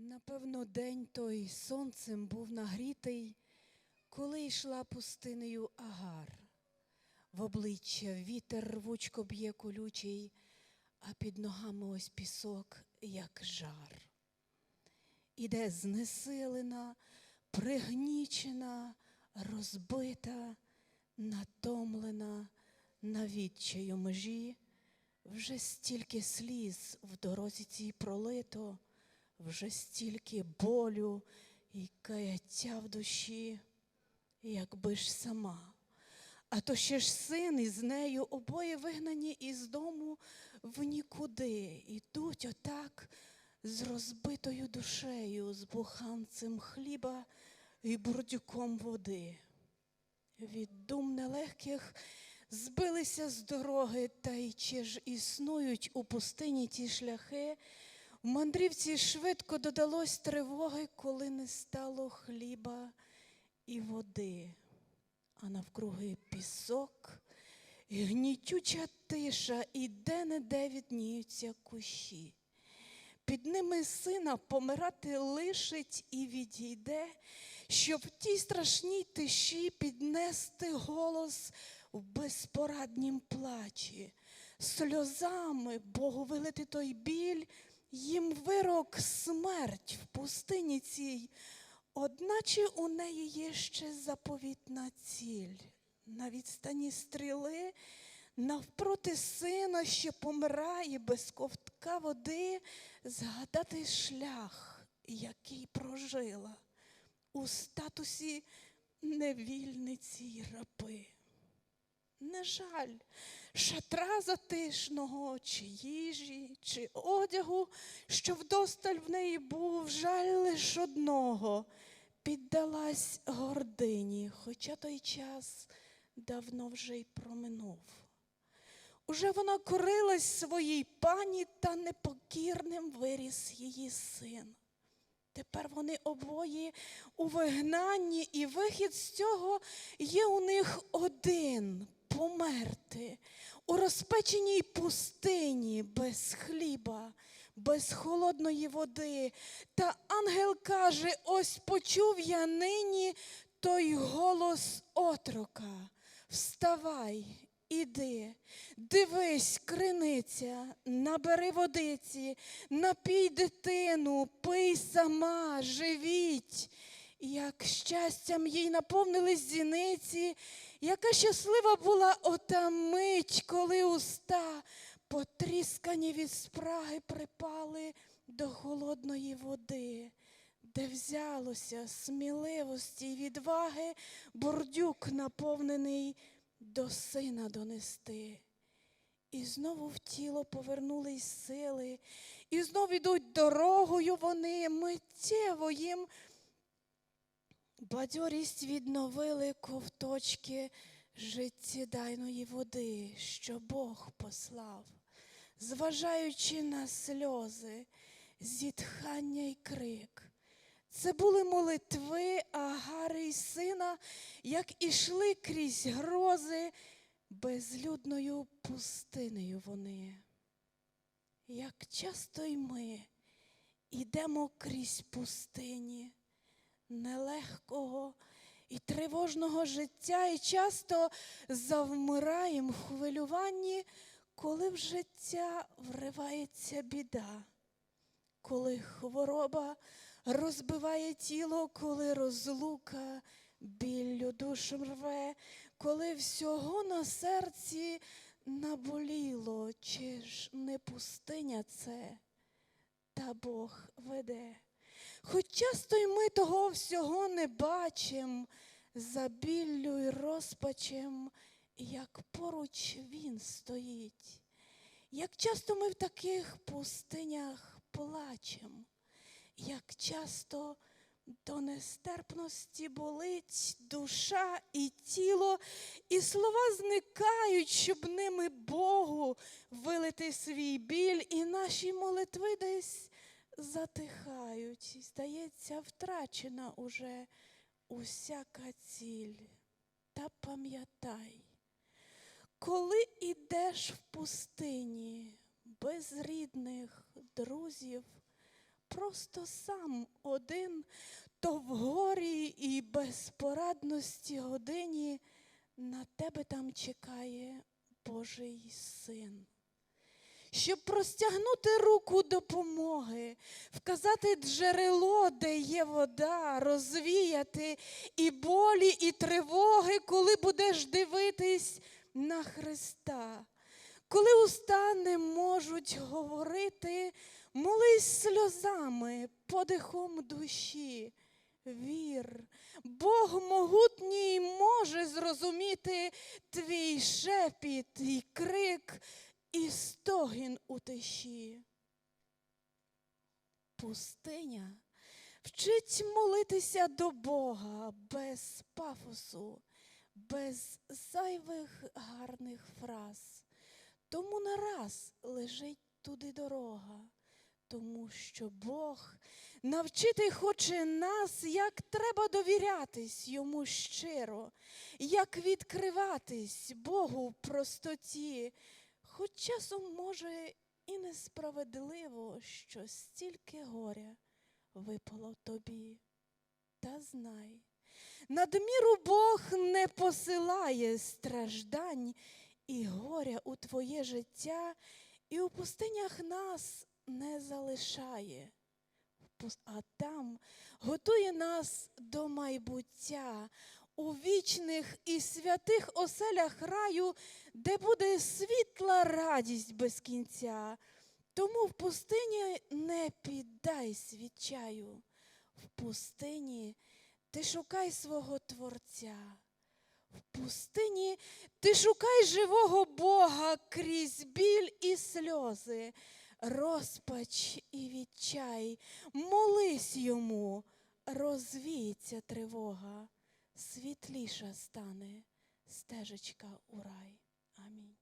Напевно, день той сонцем був нагрітий, коли йшла пустинею Агар. В обличчя вітер рвучко б'є колючий, а під ногами ось пісок, як жар. Іде знесилена, пригнічена, розбита, натомлена, на відчаю межі, вже стільки сліз в дорозі цій пролито, вже стільки болю і каяття в душі, якби ж сама. А то ще ж син із нею обоє вигнані із дому в нікуди. Ідуть отак з розбитою душею, з буханцем хліба і бурдюком води. Від дум нелегких збилися з дороги, та й чи ж існують у пустині ті шляхи, в мандрівці швидко додалось тривоги, коли не стало хліба і води, а навкруги пісок, і гнітюча тиша, і де-не-де відніються кущі. Під ними сина помирати лишить і відійде, щоб в тій страшній тиші піднести голос в безпораднім плачі, сльозами Богу вилити той біль, їм вирок смерть в пустині цій, одначе у неї є ще заповітна ціль. На відстані стріли, навпроти сина, що помирає без ковтка води, згадати шлях, який прожила у статусі невільниці й раби. Не жаль шатра затишного, чи їжі, чи одягу, що вдосталь в неї був, жаль лиш одного, піддалась гордині, хоча той час давно вже й проминув. Уже вона корилась своїй пані, та непокірним виріс її син. Тепер вони обоє у вигнанні, і вихід з цього є у них один померти у розпеченій пустині без хліба, без холодної води. Та ангел каже: ось почув я нині той голос отрока. Вставай, іди, дивись, криниця, набери водиці, напій дитину, пий сама, живіть. Як щастям їй наповнились зіниці, яка щаслива була ота мить, коли уста, потріскані від спраги, припали до холодної води, де взялося сміливості й відваги бордюк наповнений до сина донести. І знову в тіло повернулись сили, і знов ідуть дорогою вони, миттєво їм бадьорість відновили ковточки життєдайної води, що Бог послав, зважаючи на сльози, зітхання й крик. Це були молитви Агари й сина, як ішли крізь грози, безлюдною пустинею вони. Як часто й ми ідемо крізь пустині і тривожного життя, і часто завмираємо в хвилюванні, коли в життя вривається біда, коли хвороба розбиває тіло, коли розлука біллю душу рве, коли всього на серці наболіло, чи ж не пустиня це, та Бог веде. Хоч часто й ми того всього не бачим, за біллю й розпачем, як поруч він стоїть. Як часто ми в таких пустинях плачем, як часто до нестерпності болить душа і тіло, і слова зникають, щоб ними Богу вилити свій біль, і наші молитви десь затихають. І, Здається, втрачена уже усяка ціль. Та пам'ятай, коли ідеш в пустині без рідних друзів, просто сам один, то в горі і безпорадності годині на тебе там чекає Божий син. Щоб простягнути руку допомоги, вказати джерело, де є вода, розвіяти і болі, і тривоги, коли будеш дивитись на Христа. Коли уста не можуть говорити, молись сльозами, подихом душі. Вір, Бог могутній може зрозуміти твій шепіт і крик, і стогін у тиші. Пустиня вчить молитися до Бога без пафосу, без зайвих гарних фраз. Тому нараз лежить туди дорога, тому що Бог навчити хоче нас, як треба довірятись йому щиро, як відкриватись Богу в простоті, хоч часом може і несправедливо, що стільки горя випало тобі. Та знай, надміру Бог не посилає страждань і горя у твоє життя, і у пустинях нас не залишає. А там готує нас до майбуття у вічних і святих оселях раю, де буде світла радість без кінця. Тому в пустині не піддайся відчаю. В пустині ти шукай свого Творця. В пустині ти шукай живого Бога крізь біль і сльози, розпач і відчай. Молись йому, розвіється тривога, світліша стане стежечка у рай. Амінь.